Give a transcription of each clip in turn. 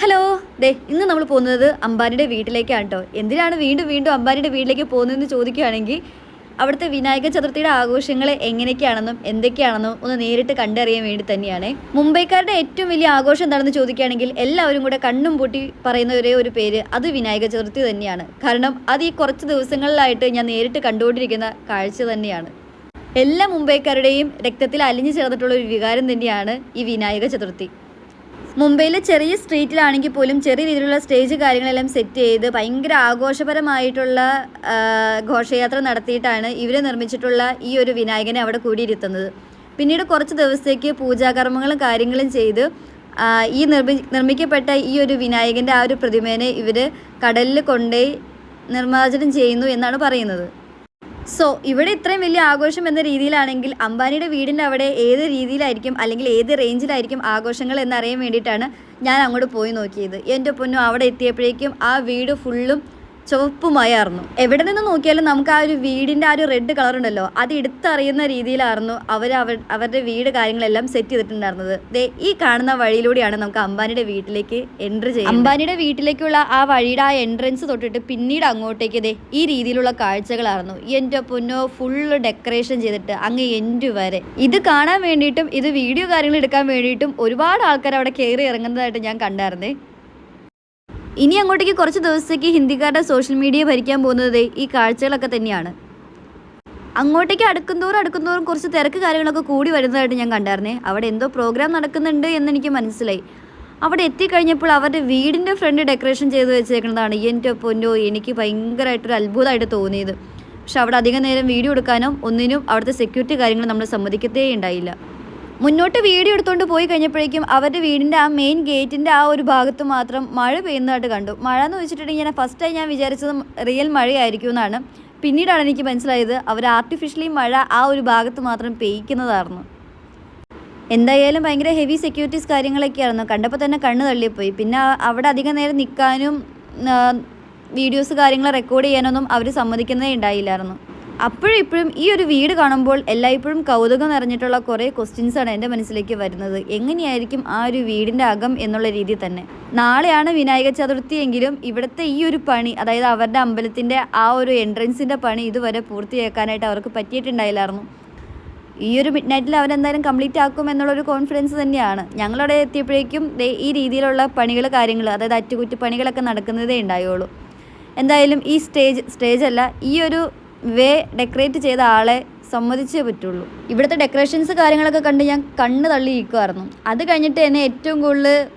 Hello. ദേ ഇന്ന് നമ്മൾ പോകുന്നത് അംബാനിയുടെ വീട്ടിലേക്കാണ് കേട്ടോ എന്തിനാണ് വീണ്ടും വീണ്ടും അംബാനിയുടെ വീട്ടിലേക്ക് പോകുന്നതെന്ന് ചോദിക്കുകയാണെങ്കിൽ അവിടുത്തെ വിനായക ചതുർത്ഥിയുടെ ആഘോഷങ്ങൾ എങ്ങനെയൊക്കെയാണെന്നും എന്തൊക്കെയാണെന്നും ഒന്ന് നേരിട്ട് കണ്ടറിയാൻ വേണ്ടി തന്നെയാണ്. മുംബൈക്കാരുടെ ഏറ്റവും വലിയ ആഘോഷം എന്താണെന്ന് ചോദിക്കുകയാണെങ്കിൽ എല്ലാവരും കൂടെ കണ്ണും പൂട്ടി പറയുന്ന ഒരേ ഒരു പേര് അത് വിനായക ചതുർത്ഥി തന്നെയാണ്. കാരണം അത് ഈ കുറച്ച് ദിവസങ്ങളിലായിട്ട് ഞാൻ നേരിട്ട് കണ്ടുകൊണ്ടിരിക്കുന്ന കാഴ്ച തന്നെയാണ്. എല്ലാ മുംബൈക്കാരുടെയും രക്തത്തിൽ അലിഞ്ഞു ചേർന്നിട്ടുള്ള ഒരു വികാരം തന്നെയാണ് ഈ വിനായക ചതുർത്ഥി. മുംബൈയിലെ ചെറിയ സ്ട്രീറ്റിലാണെങ്കിൽ പോലും ചെറിയ രീതിയിലുള്ള സ്റ്റേജ് കാര്യങ്ങളെല്ലാം സെറ്റ് ചെയ്ത് ഭയങ്കര ആഘോഷപരമായിട്ടുള്ള ഘോഷയാത്ര നടത്തിയിട്ടാണ് ഇവർ നിർമ്മിച്ചിട്ടുള്ള ഈ ഒരു വിനായകനെ അവിടെ കൂടിയിരുത്തുന്നത്. പിന്നീട് കുറച്ച് ദിവസത്തേക്ക് പൂജാകർമ്മങ്ങളും കാര്യങ്ങളും ചെയ്ത് ഈ നിർമ്മി നിർമ്മിക്കപ്പെട്ട ഈ ഒരു വിനായകന്റെ ആ ഒരു പ്രതിമേനെ ഇവർ കടലിൽ കൊണ്ടുപോയി നിർമ്മാർജനം ചെയ്യുന്നു എന്നാണ് പറയുന്നത്. സോ ഇവിടെ ഇത്രയും വലിയ ആഘോഷം എന്ന രീതിയിലാണെങ്കിൽ അംബാനിയുടെ വീടിന്റെ അവിടെ ഏത് രീതിയിലായിരിക്കും അല്ലെങ്കിൽ ഏത് റേഞ്ചിലായിരിക്കും ആഘോഷങ്ങൾ എന്നറിയാൻ വേണ്ടിയിട്ടാണ് ഞാൻ അങ്ങോട്ട് പോയി നോക്കിയത്. എന്റെ പൊന്നു അവിടെ എത്തിയപ്പോഴേക്കും ആ വീട് ഫുള്ളും ചുവപ്പുമായിരുന്നു എവിടെ നിന്ന് നോക്കിയാലും നമുക്ക് ആ ഒരു വീടിന്റെ ആ ഒരു റെഡ് കളർ ഉണ്ടല്ലോ അത് എടുത്തറിയുന്ന രീതിയിലായിരുന്നു അവർ അവർ അവരുടെ വീട് കാര്യങ്ങളെല്ലാം സെറ്റ് ചെയ്തിട്ടുണ്ടായിരുന്നത്. ദേ ഈ കാണുന്ന വഴിയിലൂടെയാണ് നമുക്ക് അംബാനിയുടെ വീട്ടിലേക്ക് എൻട്രി ചെയ്യുന്നത് അംബാനിയുടെ വീട്ടിലേക്കുള്ള ആ വഴിയുടെ ആ എൻട്രൻസ് തൊട്ടിട്ട് പിന്നീട് അങ്ങോട്ടേക്ക് ദേ ഈ രീതിയിലുള്ള കാഴ്ചകളായിരുന്നു. എന്റെ പൊന്നോ ഫുള്ള് ഡെക്കറേഷൻ ചെയ്തിട്ട് അങ്ങ് എൻഡ് വരെ. ഇത് കാണാൻ വേണ്ടിയിട്ടും ഇത് വീഡിയോ കാര്യങ്ങൾ എടുക്കാൻ വേണ്ടിയിട്ടും ഒരുപാട് ആൾക്കാർ അവിടെ കയറി ഇറങ്ങുന്നതായിട്ട് ഞാൻ കണ്ടായിരുന്നേ. ഇനി അങ്ങോട്ടേക്ക് കുറച്ച് ദിവസത്തേക്ക് ഹിന്ദിക്കാരുടെ സോഷ്യൽ മീഡിയ ഭരിക്കാൻ പോകുന്നത് ഈ കാഴ്ചകളൊക്കെ തന്നെയാണ്. അങ്ങോട്ടേക്ക് അടുക്കുന്തോറും അടുക്കുന്തോറും കുറച്ച് തിരക്ക് കാര്യങ്ങളൊക്കെ കൂടി വരുന്നതായിട്ട് ഞാൻ കണ്ടായിരുന്നേ. അവിടെ എന്തോ പ്രോഗ്രാം നടക്കുന്നുണ്ട് എന്ന് എനിക്ക് മനസ്സിലായി. അവിടെ എത്തിക്കഴിഞ്ഞപ്പോൾ അവരുടെ വീടിന്റെ ഫ്രണ്ട് ഡെക്കറേഷൻ ചെയ്ത് വെച്ചേക്കുന്നതാണ്. എന്റെ പൊന്നോ എനിക്ക് ഭയങ്കരമായിട്ടൊരു അത്ഭുതമായിട്ട് തോന്നിയത്. പക്ഷെ അവിടെ അധികം നേരം വീഡിയോ എടുക്കാനോ ഒന്നിനും അവിടുത്തെ സെക്യൂരിറ്റി കാര്യങ്ങൾ നമ്മൾ സമ്മതിക്കത്തേ ഉണ്ടായില്ല. മുന്നോട്ട് വീഡിയോ എടുത്തുകൊണ്ട് പോയി കഴിഞ്ഞപ്പോഴേക്കും അവരുടെ വീടിന്റെ ആ മെയിൻ ഗേറ്റിന്റെ ആ ഒരു ഭാഗത്ത് മാത്രം മഴ പെയ്യുന്നതായിട്ട് കണ്ടു. മഴ എന്ന് വെച്ചിട്ടുണ്ടെങ്കിൽ ഞാൻ ഫസ്റ്റ് ഞാൻ വിചാരിച്ചത് റിയൽ മഴയായിരിക്കും എന്നാണ്. പിന്നീടാണ് എനിക്ക് മനസ്സിലായത് അവർ ആർട്ടിഫിഷ്യലി മഴ ആ ഒരു ഭാഗത്ത് മാത്രം പെയ്യിക്കുന്നതായിരുന്നു. എന്തായാലും ഭയങ്കര ഹെവി സെക്യൂരിറ്റീസ് കാര്യങ്ങളൊക്കെയായിരുന്നു. കണ്ടപ്പോൾ തന്നെ കണ്ണ് തള്ളിപ്പോയി. പിന്നെ അവിടെ അധികം നേരം നിൽക്കാനും വീഡിയോസ് കാര്യങ്ങൾ റെക്കോർഡ് ചെയ്യാനൊന്നും അവർ സമ്മതിക്കുന്നതേ ഉണ്ടായില്ലായിരുന്നു. അപ്പോഴും ഇപ്പോഴും ഈ ഒരു വീട് കാണുമ്പോൾ എല്ലായ്പ്പോഴും കൗതുകം നിറഞ്ഞിട്ടുള്ള കുറേ ക്വസ്റ്റ്യൻസാണ് എന്റെ മനസ്സിലേക്ക് വരുന്നത്. എങ്ങനെയായിരിക്കും ആ ഒരു വീടിന്റെ അകം എന്നുള്ള രീതി തന്നെ. നാളെയാണ് വിനായക ചതുർത്ഥി എങ്കിലും ഇവിടുത്തെ ഈ ഒരു പണി അതായത് അവരുടെ അമ്പലത്തിന്റെ ആ ഒരു എൻട്രൻസിന്റെ പണി ഇതുവരെ പൂർത്തിയാക്കാനായിട്ട് അവർക്ക് പറ്റിയിട്ടുണ്ടായില്ലായിരുന്നു. ഈ ഒരു മിഡ് നൈറ്റിൽ അവരെന്തായാലും കംപ്ലീറ്റ് ആക്കും എന്നുള്ളൊരു കോൺഫിഡൻസ് തന്നെയാണ്. ഞങ്ങളവിടെ എത്തിയപ്പോഴേക്കും ഈ രീതിയിലുള്ള പണികൾ കാര്യങ്ങൾ അതായത് അറ്റകുറ്റപ്പണികളൊക്കെ നടക്കുന്നതേ ഉണ്ടായുള്ളൂ. എന്തായാലും ഈ സ്റ്റേജ് സ്റ്റേജ് അല്ല ഈ ഒരു വേ ഡെക്കറേറ്റ് ചെയ്ത ആളെ സമ്മതിച്ചേ പറ്റുള്ളൂ. ഇവിടുത്തെ ഡെക്കറേഷൻസ് കാര്യങ്ങളൊക്കെ കണ്ട് ഞാൻ കണ്ണ് തള്ളി ഇരിക്കുമായിരുന്നു അത് കഴിഞ്ഞിട്ട് എന്നെ ഏറ്റവും കൂടുതൽ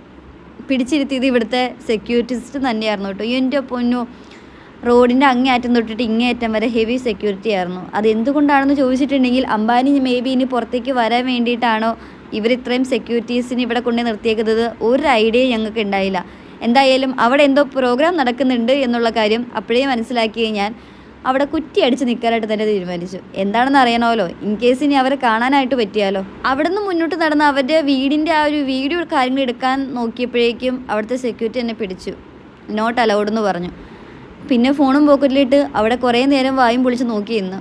പിടിച്ചിരുത്തിയത് ഇവിടുത്തെ സെക്യൂരിറ്റിസ്റ്റ് തന്നെയായിരുന്നു കേട്ടോ. എന്റെ പൊന്നു റോഡിന്റെ അങ്ങേയറ്റം തൊട്ടിട്ട് ഇങ്ങേയറ്റം വരെ ഹെവി സെക്യൂരിറ്റി ആയിരുന്നു. അത് എന്തുകൊണ്ടാണെന്ന് ചോദിച്ചിട്ടുണ്ടെങ്കിൽ അംബാനി മേ ബി ഇനി പുറത്തേക്ക് വരാൻ വേണ്ടിയിട്ടാണോ ഇവർ ഇത്രയും സെക്യൂരിറ്റീസിന് ഇവിടെ കൊണ്ടു നിർത്തിയേക്കുന്നത്? ഒരു ഐഡിയ ഞങ്ങൾക്ക് ഉണ്ടായില്ല. എന്തായാലും അവിടെ എന്തോ പ്രോഗ്രാം നടക്കുന്നുണ്ട് എന്നുള്ള കാര്യം അപ്പോഴേ മനസ്സിലാക്കി ഞാൻ. അവിടെ കുറ്റി അടിച്ച് നിൽക്കാനായിട്ട് തന്നെ തീരുമാനിച്ചു. എന്താണെന്ന് അറിയണമല്ലോ? ഇൻ കേസ് ഇനി അവരെ കാണാനായിട്ട് പറ്റിയാലോ? അവിടെ നിന്ന് മുന്നോട്ട് നടന്ന അവരുടെ വീടിന്റെ ആ ഒരു വീഡിയോ കാര്യങ്ങൾ എടുക്കാൻ നോക്കിയപ്പോഴേക്കും അവിടുത്തെ സെക്യൂരിറ്റി എന്നെ പിടിച്ചു. നോട്ട് അലൗഡ് എന്ന് പറഞ്ഞു. പിന്നെ ഫോണും പോക്കറ്റിലിട്ട് അവിടെ കുറേ നേരം വായും പൊളിച്ച് നോക്കി ഇന്ന്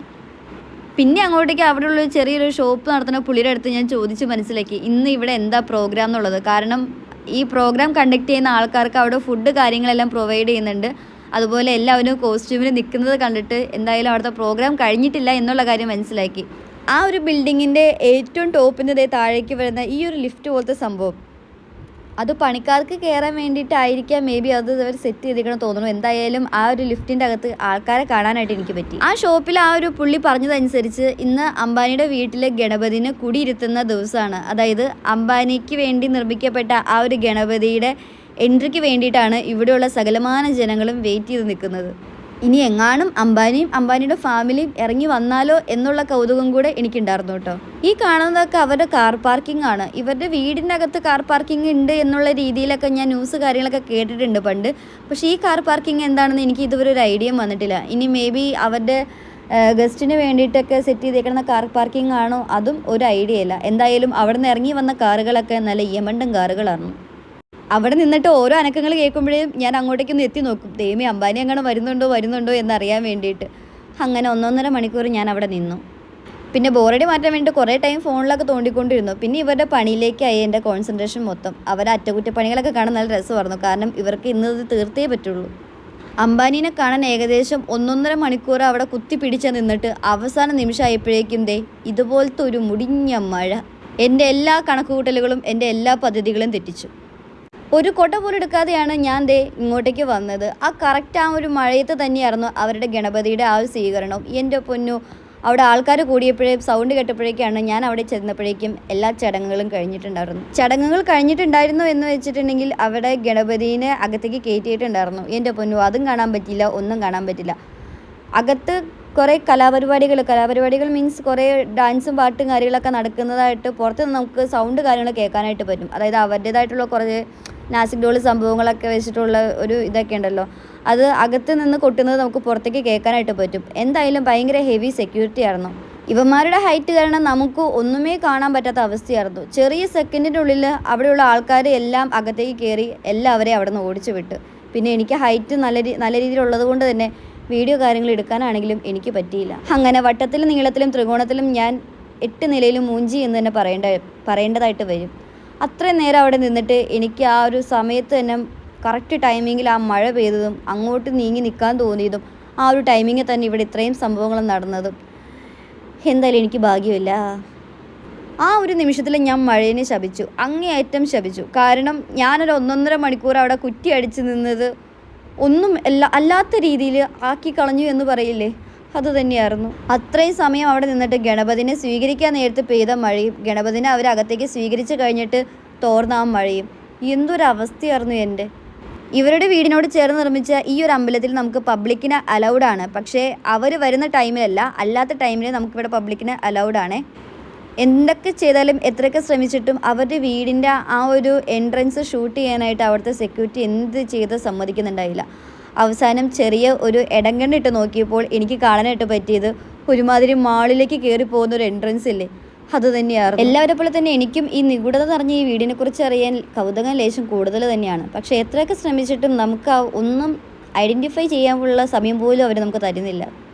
പിന്നെ അങ്ങോട്ടേക്ക് അവിടെയുള്ള ഒരു ചെറിയൊരു ഷോപ്പ് നടത്തുന്ന പുള്ളിയുടെ അടുത്ത് ഞാൻ ചോദിച്ച് മനസ്സിലാക്കി. ഇന്ന് ഇവിടെ എന്താ പ്രോഗ്രാം എന്നുള്ളത്? കാരണം ഈ പ്രോഗ്രാം കണ്ടക്ട് ചെയ്യുന്ന ആൾക്കാർക്ക് അവിടെ ഫുഡ് കാര്യങ്ങളെല്ലാം പ്രൊവൈഡ് ചെയ്യുന്നുണ്ട്. അതുപോലെ എല്ലാവരും കോസ്റ്റ്യൂമിൽ നിൽക്കുന്നത് കണ്ടിട്ട് എന്തായാലും അവിടുത്തെ പ്രോഗ്രാം കഴിഞ്ഞിട്ടില്ല എന്നുള്ള കാര്യം മനസ്സിലാക്കി. ആ ഒരു ബിൽഡിങ്ങിന്റെ ഏറ്റവും ടോപ്പിന്റെ താഴേക്ക് വരുന്ന ഈ ഒരു ലിഫ്റ്റ് പോലത്തെ സംഭവം. അത് പണിക്കാർക്ക് കയറാൻ വേണ്ടിയിട്ടായിരിക്കാം മേ ബി അത് അവർ സെറ്റ് ചെയ്തിരിക്കണം തോന്നുന്നു എന്തായാലും ആ ഒരു ലിഫ്റ്റിന്റെ അകത്ത് ആൾക്കാരെ കാണാനായിട്ട് എനിക്ക് പറ്റി. ആ ഷോപ്പിൽ ആ ഒരു പുള്ളി പറഞ്ഞതനുസരിച്ച് ഇന്ന് അംബാനിയുടെ വീട്ടിലെ ഗണപതിനെ കുടിയിരുത്തുന്ന ദിവസമാണ് അതായത് അംബാനിക്ക് വേണ്ടി നിർമ്മിക്കപ്പെട്ട ആ ഒരു ഗണപതിയുടെ എൻട്രിക്ക് വേണ്ടിയിട്ടാണ് ഇവിടെയുള്ള സകലമാന ജനങ്ങളും വെയിറ്റ് ചെയ്ത് നിൽക്കുന്നത്. ഇനി എങ്ങാനും അംബാനിയും അംബാനിയുടെ ഫാമിലിയും ഇറങ്ങി വന്നാലോ എന്നുള്ള കൗതുകം കൂടെ എനിക്കുണ്ടായിരുന്നു കേട്ടോ. ഈ കാണുന്നതൊക്കെ അവരുടെ കാർ പാർക്കിംഗ് ആണ്. ഇവരുടെ വീടിന്റെ അകത്ത് കാർ പാർക്കിംഗ് ഉണ്ട് എന്നുള്ള രീതിയിലൊക്കെ ഞാൻ ന്യൂസ് കാര്യങ്ങളൊക്കെ കേട്ടിട്ടുണ്ട് പണ്ട്. പക്ഷേ ഈ കാർ പാർക്കിംഗ് എന്താണെന്ന് എനിക്ക് ഇതുവരെ ഒരു ഐഡിയ വന്നിട്ടില്ല. ഇനി മേ ബി അവരുടെ ഗസ്റ്റിന് വേണ്ടിയിട്ടൊക്കെ സെറ്റ് ചെയ്തേക്കുന്ന കാർ പാർക്കിംഗ് ആണോ? അതും ഒരു ഐഡിയ ഇല്ല എന്തായാലും അവിടെ നിന്ന് ഇറങ്ങി വന്ന കാറുകളൊക്കെ നല്ല യമണ്ടൻ കാറുകളായിരുന്നു അവിടെ നിന്നിട്ട് ഓരോ അനക്കങ്ങൾ കേൾക്കുമ്പോഴേയും ഞാൻ അങ്ങോട്ടേക്കൊന്ന് എത്തി നോക്കും. ദേമി അംബാനി അങ്ങനെ വരുന്നുണ്ടോ വരുന്നുണ്ടോ എന്നറിയാൻ വേണ്ടിയിട്ട്. അങ്ങനെ ഒന്നൊന്നര മണിക്കൂർ ഞാൻ അവിടെ നിന്നു. പിന്നെ ബോറടി മാറ്റാൻ വേണ്ടി കുറേ ടൈം ഫോണിലൊക്കെ തോണ്ടിക്കൊണ്ടിരുന്നു. പിന്നെ ഇവരുടെ പണിയിലേക്കായി എന്റെ കോൺസെൻട്രേഷൻ മൊത്തം. അവരുടെ അറ്റകുറ്റപ്പണികളൊക്കെ കാണാൻ നല്ല രസമായിരുന്നു. കാരണം ഇവർക്ക് ഇന്ന് ഇത് തീർത്തേ പറ്റുള്ളൂ. അംബാനീനെ കാണാൻ ഏകദേശം ഒന്നൊന്നര മണിക്കൂർ അവിടെ കുത്തി പിടിച്ച് നിന്നിട്ട് അവസാന നിമിഷമായപ്പോഴേക്കും ദേ ഇതുപോലത്തെ ഒരു മുടിഞ്ഞ മഴ. എന്റെ എല്ലാ കണക്കുകൂട്ടലുകളും എന്റെ എല്ലാ പദ്ധതികളും തെറ്റിച്ചു. ഒരു കൊട പോലും എടുക്കാതെയാണ് ഞാൻ ദേ ഇങ്ങോട്ടേക്ക് വന്നത്. ആ കറക്റ്റ് ആ ഒരു മഴയത്ത് തന്നെയായിരുന്നു അവരുടെ ഗണപതിയുടെ ആ ഒരു സ്വീകരണം. എന്റെ പൊന്നു അവിടെ ആൾക്കാർ കൂടിയപ്പോഴേ സൗണ്ട് കേട്ടപ്പോഴേക്കാണ് ഞാൻ അവിടെ ചെന്നപ്പോഴേക്കും എല്ലാ ചടങ്ങുകളും കഴിഞ്ഞിട്ടുണ്ടായിരുന്നു ചടങ്ങുകൾ കഴിഞ്ഞിട്ടുണ്ടായിരുന്നു എന്ന് വെച്ചിട്ടുണ്ടെങ്കിൽ അവിടെ ഗണപതിനെ അകത്തേക്ക് കയറ്റിയിട്ടുണ്ടായിരുന്നു. എന്റെ പൊന്നു അതും കാണാൻ പറ്റില്ല ഒന്നും കാണാൻ പറ്റില്ല അകത്ത് കുറേ കലാപരിപാടികൾ കലാപരിപാടികൾ മീൻസ് കുറേ ഡാൻസും പാട്ടും കാര്യങ്ങളൊക്കെ നടക്കുന്നതായിട്ട് പുറത്ത് നമുക്ക് സൗണ്ട് കാര്യങ്ങൾ കേൾക്കാനായിട്ട് പറ്റും. അതായത് അവരുടേതായിട്ടുള്ള കുറേ നാസിക് ഡോൾ സംഭവങ്ങളൊക്കെ വെച്ചിട്ടുള്ള ഒരു ഇതൊക്കെ ഉണ്ടല്ലോ. അത് അകത്ത് നിന്ന് കൊട്ടുന്നത് നമുക്ക് പുറത്തേക്ക് കേൾക്കാനായിട്ട് പറ്റും. എന്തായാലും ഭയങ്കര ഹെവി സെക്യൂരിറ്റി ആയിരുന്നു. ഇവന്മാരുടെ ഹൈറ്റ് കാരണം നമുക്ക് ഒന്നുമേ കാണാൻ പറ്റാത്ത അവസ്ഥയായിരുന്നു. ചെറിയ സെക്കൻഡിന്റെ ഉള്ളിൽ അവിടെയുള്ള ആൾക്കാർ എല്ലാം അകത്തേക്ക് കയറി എല്ലാവരെയും അവിടെ നിന്ന് ഓടിച്ചു വിട്ടു. പിന്നെ എനിക്ക് ഹൈറ്റ് നല്ല നല്ല രീതിയിലുള്ളത് കൊണ്ട് തന്നെ വീഡിയോ കാര്യങ്ങൾ എടുക്കാനാണെങ്കിലും എനിക്ക് പറ്റിയില്ല. അങ്ങനെ വട്ടത്തിലും നീളത്തിലും ത്രികോണത്തിലും ഞാൻ എട്ട് നിലയിലും മൂഞ്ചി എന്ന് തന്നെ പറയേണ്ട പറയേണ്ടതായിട്ട് വരും. അത്രയും നേരം അവിടെ നിന്നിട്ട് എനിക്ക് ആ ഒരു സമയത്ത് തന്നെ കറക്റ്റ് ടൈമിങ്ങിൽ ആ മഴ പെയ്തതും അങ്ങോട്ട് നീങ്ങി നിൽക്കാൻ തോന്നിയതും ആ ഒരു ടൈമിങ്ങിൽ തന്നെ ഇവിടെ ഇത്രയും സംഭവങ്ങൾ നടന്നതും. എന്തായാലും എനിക്ക് ഭാഗ്യമില്ല. ആ ഒരു നിമിഷത്തിൽ ഞാൻ മഴയെ ശപിച്ചു അങ്ങേയറ്റം ശപിച്ചു. കാരണം ഞാനൊരു ഒന്നൊന്നര മണിക്കൂർ അവിടെ കുറ്റി അടിച്ച് നിന്നത് ഒന്നും അല്ല അല്ലാത്ത രീതിയിൽ ആക്കി കളഞ്ഞു എന്ന് പറയില്ലേ? അത് തന്നെയായിരുന്നു അത്രയും സമയം അവിടെ നിന്നിട്ട് ഗണപതിനെ സ്വീകരിക്കാൻ നേരത്ത് പെയ്ത മഴയും ഗണപതിനെ അവരകത്തേക്ക് സ്വീകരിച്ചു കഴിഞ്ഞിട്ട് തോർന്ന ആ മഴയും. എന്തൊരവസ്ഥയായിരുന്നു എന്റെ. ഇവരുടെ വീടിനോട് ചേർന്ന് നിർമ്മിച്ച ഈ ഒരു അമ്പലത്തിൽ നമുക്ക് പബ്ലിക്കിന് അലൗഡാണ് പക്ഷേ അവർ വരുന്ന ടൈമിലല്ല അല്ലാത്ത ടൈമിൽ നമുക്കിവിടെ പബ്ലിക്കിന് അലൗഡാണ് എന്തൊക്കെ ചെയ്താലും എത്രയൊക്കെ ശ്രമിച്ചിട്ടും അവരുടെ വീടിന്റെ ആ ഒരു എൻട്രൻസ് ഷൂട്ട് ചെയ്യാനായിട്ട് അവിടുത്തെ സെക്യൂരിറ്റി എന്ത് ചെയ്ത് സമ്മതിക്കുന്നുണ്ടായില്ല. അവസാനം ചെറിയ ഒരു ഇടങ്കണ്ണിട്ട് നോക്കിയപ്പോൾ എനിക്ക് കാണാനായിട്ട് പറ്റിയത് ഒരുമാതിരി മാളിലേക്ക് കയറി പോകുന്ന ഒരു എൻട്രൻസ് ഇല്ലേ? അത് തന്നെയാണ് എല്ലാവരെ പോലെ തന്നെ എനിക്കും ഈ നിഗൂഢത നിറഞ്ഞ ഈ വീടിനെ കുറിച്ച് അറിയാൻ കൗതുകം ലേശം കൂടുതൽ തന്നെയാണ്. പക്ഷെ എത്രയൊക്കെ ശ്രമിച്ചിട്ടും നമുക്ക് ഒന്നും ഐഡന്റിഫൈ ചെയ്യാനുള്ള സമയം പോലും അവർ നമുക്ക് തരുന്നില്ല.